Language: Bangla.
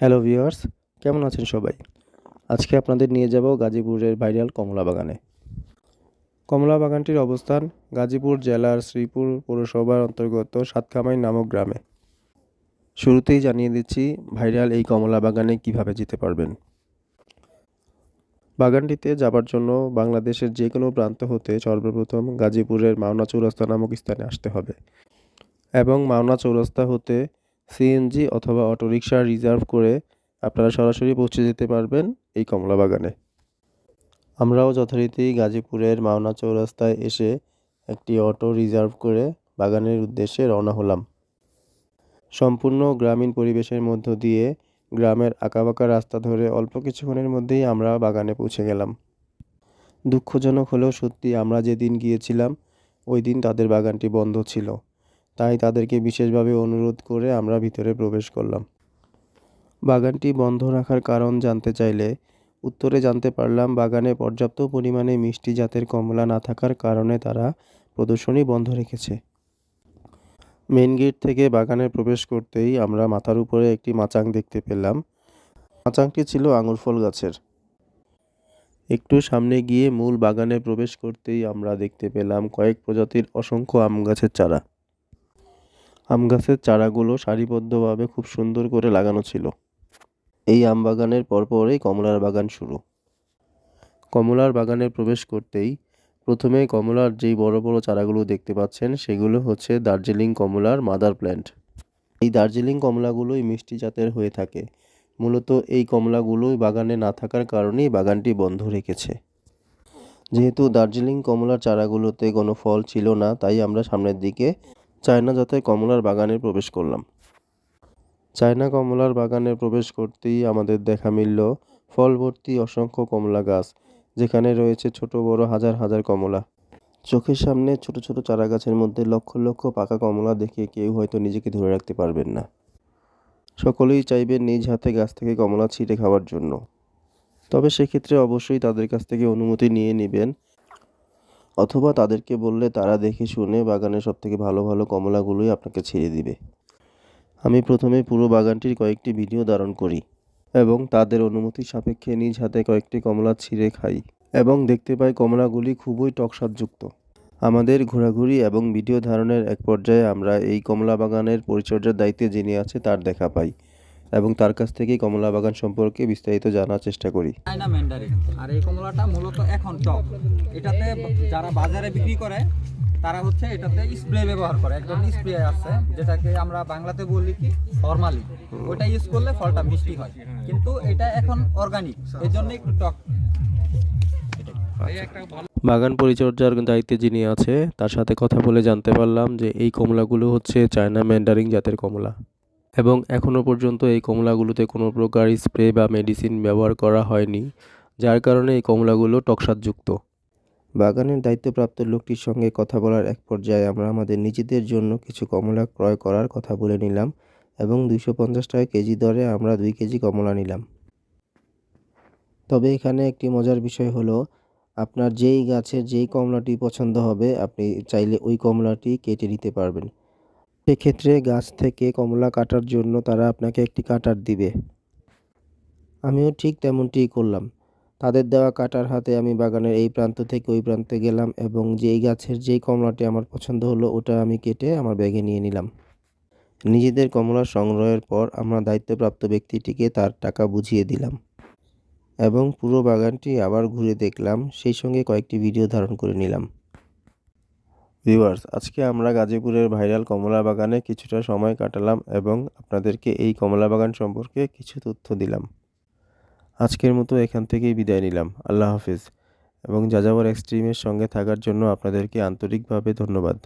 হ্যালো ভিউয়ার্স, কেমন আছেন সবাই? আজকে আপনাদের নিয়ে যাব গাজীপুরের ভাইরাল কমলা বাগানে। কমলা বাগানটির অবস্থান গাজীপুর জেলার শ্রীপুর পৌরসভার অন্তর্গত সাতকামাই নামক গ্রামে। শুরুতেই জানিয়ে দিচ্ছি ভাইরাল এই কমলা বাগানে কীভাবে যেতে পারবেন। বাগানটিতে যাবার জন্য বাংলাদেশের যে কোনো প্রান্ত হতে সর্বপ্রথম গাজীপুরের মাওনা চৌরাস্তা নামক স্থানে আসতে হবে এবং মাওনা চৌরাস্তা হতে সিএনজি অথবা অটোরিকশা রিজার্ভ করে আপনারা সরাসরি পৌঁছে যেতে পারবেন এই কমলা বাগানে আমরাও যথারীতি গাজীপুরের মাওনা চৌরাস্তায় এসে একটি অটো রিজার্ভ করে বাগানের উদ্দেশ্যে রওনা হলাম। সম্পূর্ণ গ্রামীণ পরিবেশের মধ্য দিয়ে গ্রামের আঁকাবাঁকা রাস্তা ধরে অল্প কিছুক্ষণের মধ্যেই আমরা বাগানে পৌঁছে গেলাম। দুঃখজনক হলেও সত্যি আমরা যেদিন গিয়েছিলাম, ওই দিন তাদের বাগানটি বন্ধ ছিল। তাই তাদেরকে বিশেষভাবে অনুরোধ করে আমরা ভিতরে প্রবেশ করলাম। বাগানটি বন্ধ রাখার কারণ জানতে চাইলে উত্তরে জানতে পারলাম, বাগানে পর্যাপ্ত পরিমাণে মিষ্টি জাতের কমলা না থাকার কারণে তারা প্রদর্শনী বন্ধ রেখেছে। মেন গেট থেকে বাগানে প্রবেশ করতেই আমরা মাথার উপরে একটি মাচাং দেখতে পেলাম। মাচাংটি ছিল আঙুর ফল গাছের। একটু সামনে গিয়ে মূল বাগানে প্রবেশ করতেই আমরা দেখতে পেলাম কয়েক প্রজাতির অসংখ্য আম গাছের চারা। আম গাছের চারাগুলো সারিবদ্ধভাবে খুব সুন্দর করে লাগানো ছিল। এই আম বাগানের পরপরই কমলার বাগান শুরু। কমলার বাগানে প্রবেশ করতেই প্রথমে কমলার যেই বড় বড় চারাগুলো দেখতে পাচ্ছেন, সেগুলো হচ্ছে দার্জিলিং কমলার মাদার প্ল্যান্ট। এই দার্জিলিং কমলাগুলোই মিষ্টি জাতের হয়ে থাকে। মূলত এই কমলাগুলোই বাগানে না থাকার কারণেই বাগানটি বন্ধ রেখেছে। যেহেতু দার্জিলিং কমলার চারাগুলোতে কোনো ফল ছিল না, তাই আমরা সামনের দিকে চায়না জাতের কমলার বাগানে প্রবেশ করলাম। চায়না কমলার বাগানে প্রবেশ করতেই আমাদের দেখা মিলল ফল ভর্তি অসংখ্য কমলা গাছ, যেখানে রয়েছে ছোট, বড়, হাজার হাজার কমলা। চোখের সামনে ছোট ছোট চারা গাছের মধ্যে লক্ষ লক্ষ পাকা কমলা দেখে কেউ হয়তো নিজেকে ধরে রাখতে পারবেন না। সকলেই চাইবেন নিজ হাতে গাছ থেকে কমলা ছিঁড়ে খাওয়ার জন্য। তবে সেক্ষেত্রে অবশ্যই তাদের কাছ থেকে অনুমতি নিয়ে নেবেন অথবা তাদেরকে বললে তারা দেখে শুনে বাগানের সবথেকে ভালো ভালো কমলাগুলোই আপনাকে ছেড়ে দিবে। আমি প্রথমে পুরো বাগানটির কয়েকটি ভিডিও ধারণ করি এবং তাদের অনুমতি সাপেক্ষে নিজ হাতে কয়েকটি কমলা ছিঁড়ে খাই এবং দেখতে পাই কমলাগুলি খুবই টকস্বাদযুক্ত। আমাদের ঘোরাঘুরি এবং ভিডিও ধারণের এক পর্যায়ে আমরা এই কমলা বাগানের পরিচর্যার দায়িত্বে যিনি আছে তার দেখা পাই। এবং তার কাছ থেকেই কমলা বাগান সম্পর্কে বিস্তারিত জানার চেষ্টা করি। China Mandarin. আর এই কমলাটা মূলত এখন টক। এটাতে যারা বাজারে বিক্রি করে তারা হচ্ছে এটাতে স্প্রে ব্যবহার করে। একদম স্প্রে আছে যেটাকে আমরা বাংলাতে বলি কি ফরমালি ওটা ইউজ করলে ফলটা মিষ্টি হয়। কিন্তু এটা এখন অর্গানিক এর জন্য একটু টক। বাগান পরিচর্যার দায়িত্বে যিনি আছে তার সাথে কথা বলে জানতে পারলাম যে এই কমলাগুলো হচ্ছে চায়না ম্যান্ডারিং জাতের কমলা। এবং এখনও পর্যন্ত এই কমলাগুলোতে কোনো প্রকার স্প্রে বা মেডিসিন ব্যবহার করা হয়নি, যার কারণে এই কমলাগুলো টকসাদযুক্ত বাগানের দায়িত্বপ্রাপ্ত লোকটির সঙ্গে কথা বলার এক পর্যায়ে আমরা আমাদের নিজেদের জন্য কিছু কমলা ক্রয় করার কথা বলে নিলাম এবং দুইশো পঞ্চাশ টাকা কেজি দরে আমরা দুই কেজি কমলা নিলাম। তবে এখানে একটি মজার বিষয় হলো, আপনার যেই গাছের যেই কমলাটি পছন্দ হবে, আপনি চাইলে ওই কমলাটি কেটে নিতে পারবেন। সেক্ষেত্রে গাছ থেকে কমলা কাটার জন্য তারা আপনাকে একটি কাটার দিবে। আমিও ঠিক তেমনটিই করলাম। তাদের দেওয়া কাটার হাতে আমি বাগানের এই প্রান্ত থেকে ওই প্রান্তে গেলাম এবং যেই গাছের যেই কমলাটি আমার পছন্দ হলো, ওটা আমি কেটে আমার ব্যাগে নিয়ে নিলাম। নিজেদের কমলা সংগ্রহের পর আমরা দায়িত্বপ্রাপ্ত ব্যক্তিটিকে তার টাকা বুঝিয়ে দিলাম এবং পুরো বাগানটি আবার ঘুরে দেখলাম, সেই সঙ্গে কয়েকটি ভিডিও ধারণ করে নিলাম। ভিউয়ার্স আজকে আমরা গাজীপুরের ভাইরাল কমলা বাগানে কিছুটা সময় কাটালাম এবং আপনাদেরকে এই কমলা বাগান সম্পর্কে কিছু তথ্য দিলাম। আজকের মতো এখান থেকেই বিদায় নিলাম। আল্লাহ হাফিজ। এবং যাযাবর এক্সট্রিমের সঙ্গে থাকার জন্য আপনাদেরকে আন্তরিকভাবে ধন্যবাদ।